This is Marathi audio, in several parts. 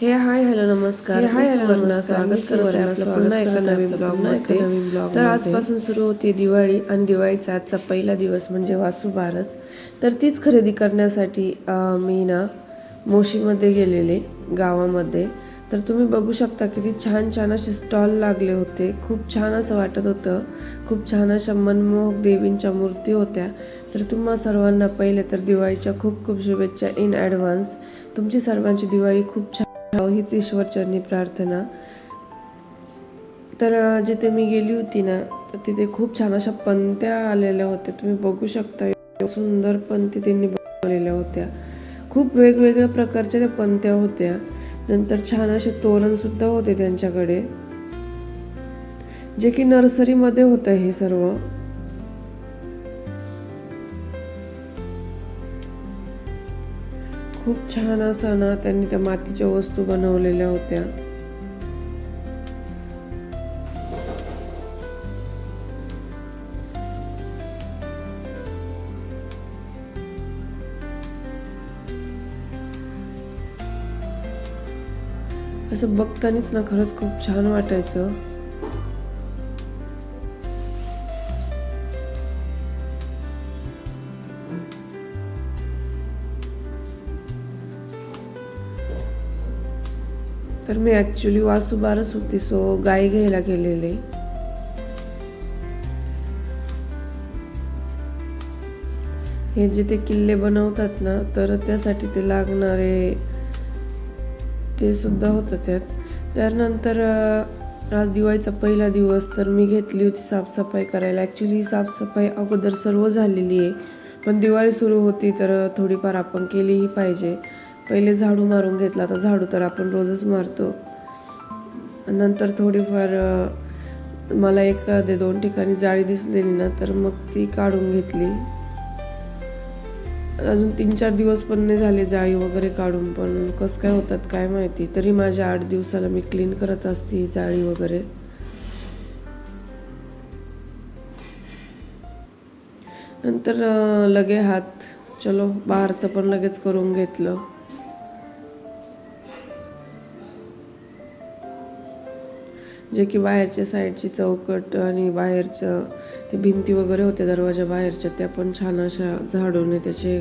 हे हाय हॅलो नमस्कार. Hi, hello. स्वागत करते पुन्हा एका नवीन ब्लॉग एका नवीन तर ब्लॉगमध्ये. आजपासून सुरू होते दिवाळी आणि दिवाळीचा आजचा पहिला दिवस म्हणजे वासुबारस तर तीच खरेदी करण्यासाठी मी ना मोशीमध्ये गेलेले गावामध्ये. तर तुम्ही बघू शकता किती छान छान असे स्टॉल लागले होते. खूप छान असं वाटत होतं. खूप छान अशा मनमोहक देवींच्या मूर्ती होत्या. तर तुम्हा सर्वांना पहिले तर दिवाळीच्या खूप खूप शुभेच्छा इन ॲडव्हान्स तुमची सर्वांची दिवाळी खूप छान हीच ईश्वरचरणी प्रार्थना. तर जिथे मी गेली होती ना तर तिथे खूप छान अशा पंत्या आलेल्या होत्या. तुम्ही बघू शकता सुंदर पंती त्यांनी बनवलेल्या होत्या. खूप वेगवेगळ्या प्रकारच्या त्या पंत्या होत्या. नंतर छान असे तोरण सुद्धा होते त्यांच्याकडे. जे की नर्सरीमध्ये होतं हे सर्व. खूप छान असं ना त्यांनी त्या मातीच्या वस्तू बनवलेल्या होत्या. असं बघतानीच ना खरंच खूप छान वाटायचं. तर मी ॲक्च्युली वासुबारस होती सो गाई घ्यायला गेलेले. हे जे ते किल्ले बनवतात ना तर त्यासाठी ते लागणारे ते सुद्धा होतं त्यात. त्यानंतर आज दिवाळीचा पहिला दिवस तर मी घेतली होती साफसफाई करायला. ॲक्च्युली साफसफाई अगोदर सर्व झालेली आहे. पण दिवाळी सुरू होती तर थोडीफार आपण केलीही पाहिजे. पहिले झाडू मारून घेतला. आता झाडू तर आपण रोजच मारतो. नंतर थोडीफार मला एखाद्या दोन ठिकाणी जाळी दिसलेली ना तर मग ती काढून घेतली. अजून तीन चार दिवस पण नाही झाले जाळी वगैरे काढून पण कसं काय होतात काय माहिती. तरी माझ्या आठ दिवसाला मी क्लीन करत असते जाळी वगैरे. नंतर लगे हात चलो बाहेरचं पण लगेच करून घेतलं. जे की बाहेरच्या साईडची चौकट आणि बाहेरचं ते भिंती वगैरे होत्या दरवाजा बाहेरच्या त्या पण छान अशा झाडूने त्याचे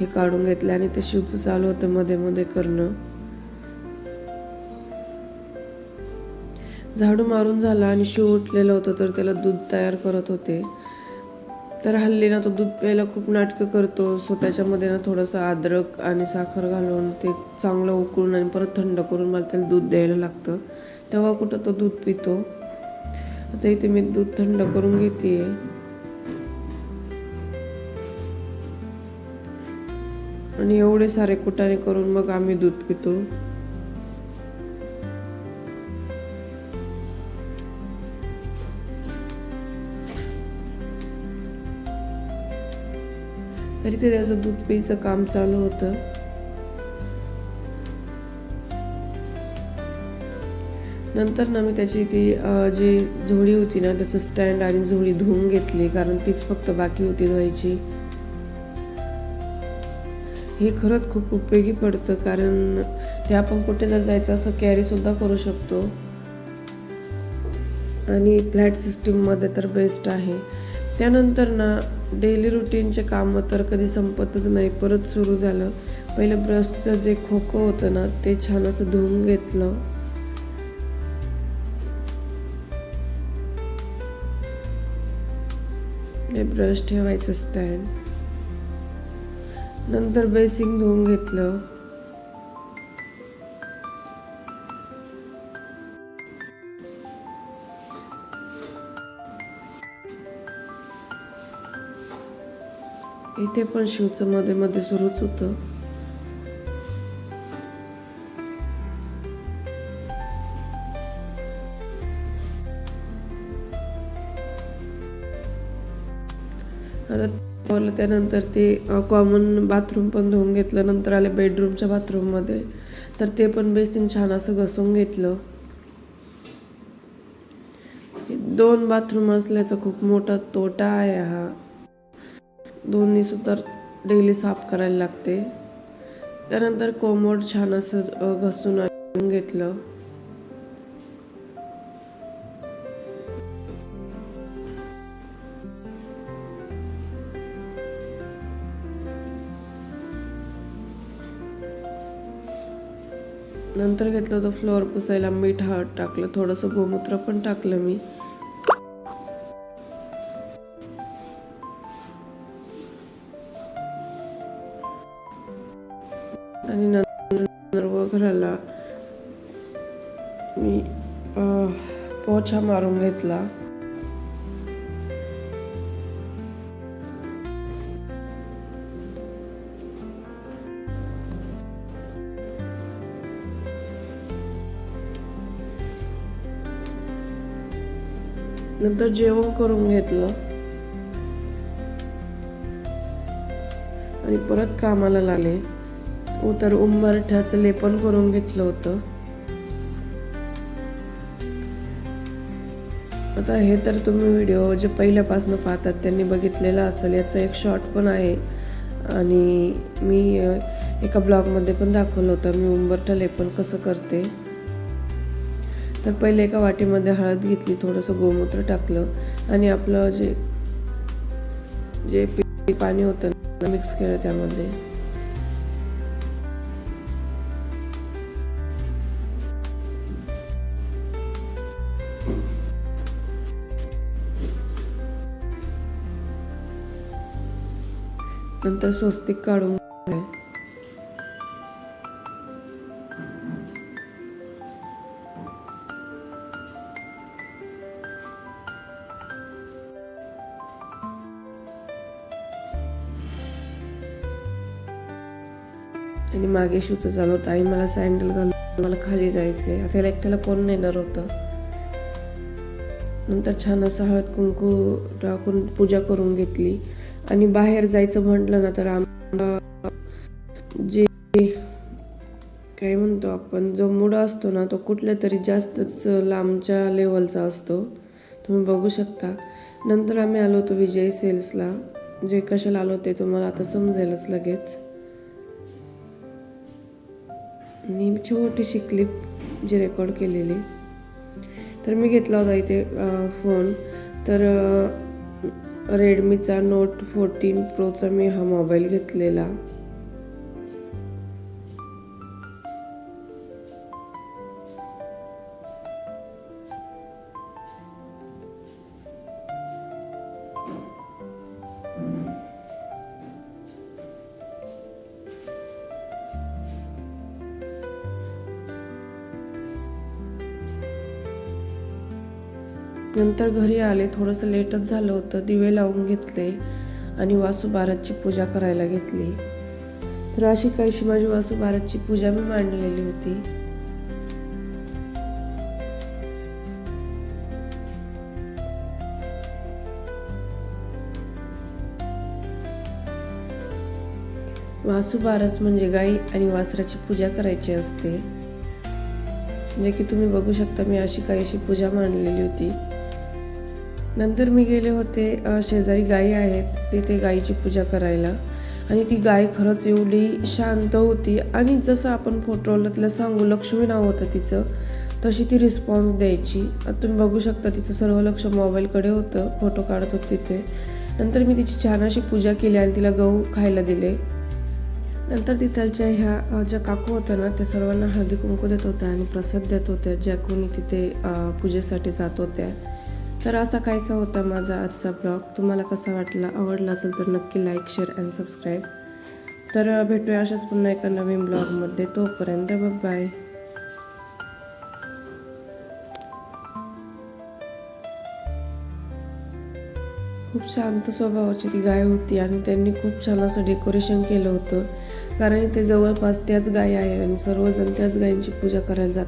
हे काढून घेतले आणि ते शिवचं चालू होतं मध्ये मध्ये करणं. झाडू मारून झाला आणि शिव उठलेलं होतं तर त्याला दूध तयार करत होते. तर हल्ली ना तो दूध प्यायला खूप नाटकं करतो. सो त्याच्यामध्ये ना थोडंसं अद्रक आणि साखर घालून ते चांगलं उकळून आणि परत थंड करून मला त्याला दूध द्यायला लागतं. तेव्हा कुठं तो दूध पितो. आता इथे मी दूध थंड करून घेते आणि एवढे सारे कुटाने करून मग आम्ही दूध पितो. तरी ते त्याचं दूध प्यायचं काम चालू होतं. नंतर ना मी त्याची ती जी झोळी होती ना त्याचं स्टँड आणि झोळी धुवून घेतली कारण तीच फक्त बाकी होती धुवायची. हे खरंच खूप उपयोगी पडतं कारण ते आपण कुठे जर जायचं असं कॅरी सुद्धा करू शकतो. आणि फ्लॅट सिस्टीममध्ये तर बेस्ट आहे. त्यानंतर ना डेली रुटीनचे कामं तर कधी संपतच नाही परत सुरू झालं. पहिलं ब्रशचं जे खोकं होतं ना ते छान असं धुवून घेतलं. ते ब्रश ठेवायचं स्टँड नंतर बेसिंग धुवून घेतलं. इथे पण शिवचं मध्ये मध्ये सुरूच होतं. आता त्यानंतर ते कॉमन बाथरूम पण धुवून घेतलं नंतर आले बेडरूमच्या बाथरूममध्ये तर ते पण बेसिन छान असं घसून घेतलं. दोन बाथरूम असल्याचा खूप मोठा तोटा आहे हा. दोन्ही सुद्धा डेली साफ करायला लागते. त्यानंतर कोमोड छान असं घसून आणून घेतलं. नंतर घेतलं होतं फ्लोअर पुसायला मीठ हळद टाकलं. थोडंसं गोमूत्र पण टाकलं मी. आणि नंतर व घराला मी पोछा मारून घेतला. नंतर जेवण करून घेतलं. आणि परत कामाला लागले. उतर उंबरठ्याचं लेपन करून घेतलं होतं. आता हे तर तुम्ही व्हिडिओ जे पहिल्यापासून पाहतात त्यांनी बघितलेला असेल याचं एक शॉर्ट पण आहे. आणि मी एका ब्लॉगमध्ये पण दाखवलं होतं मी उंबरठा लेपन कसं करते. तर पहिले एका वाटीमध्ये हळद घेतली थोडंसं गोमूत्र टाकलं आणि आपलं जे जे पाणी होतं मिक्स केलं त्यामध्ये. नंतर स्वस्तिक काढून आणि मागे शूचं चालू होतं. आई मला सँडल घालून मला खाली जायचंय. आता एकट्याला कोण नेणार होतं? नंतर छान असं हळद कुंकू टाकून पूजा करून घेतली. आणि बाहेर जायचं म्हटलं ना तर आम्हाला जे काय म्हणतो आपण जो मूड असतो ना तो कुठल्या तरी जास्तच लांबच्या लेवलचा असतो. तुम्ही बघू शकता. नंतर आम्ही आलो होतो विजय सेल्सला. जे कशाला आलो ते तुम्हाला आता समजेलच लगेच. आणि छोटीशी क्लिप जी रेकॉर्ड केलेली. तर मी घेतला होता इथे फोन तर रेडमीचा नोट फोर्टीन प्रोचा मी हा मोबाईल घेतलेला. नंतर घरी आले थोडंसं लेटच झालं होतं. दिवे लावून घेतले आणि वासू बारतची पूजा करायला घेतली. तर अशी काहीशी माझी वासू बारतची पूजा मी मांडलेली होती. वासू बारस म्हणजे गाई आणि वासराची पूजा करायची असते. जे की तुम्ही बघू शकता मी अशी काहीशी पूजा मांडलेली होती. नंतर मी गेले होते शेजारी गायी आहेत तिथे गायीची पूजा करायला. आणि ती गाय खरंच एवढी शांत होती आणि जसं आपण फोटोला तिला सांगू लक्ष्मी नाव होतं तिचं तशी ती रिस्पॉन्स द्यायची. तुम्ही बघू शकता तिचं सर्व लक्ष मोबाईलकडे होतं फोटो काढत होते तिथे. नंतर मी तिची छान अशी पूजा केली आणि तिला गहू खायला दिले. नंतर तिथलच्या ह्या ज्या काकू होत्या ना त्या सर्वांना हळदी कुंकू देत होत्या आणि प्रसाद देत होत्या ज्या कोणी तिथे पूजेसाठी जात होत्या. तर असा कायसा होता माझा आजचा ब्लॉग. तुम्हाला कसा वाटला आवडला असेल तर नक्की लाईक शेअर अँड सबस्क्राईब तर भेटूया अशाच पुन्हा एका नवीन ब्लॉगमध्ये. तोपर्यंत बाय खूप शांत स्वभावाची ती गाय होती आणि त्यांनी खूप छान असं डेकोरेशन केलं होतं. कारण इथे जवळपास त्याच गाय आहे आणि सर्वजण त्याच गायींची पूजा करायला जातात.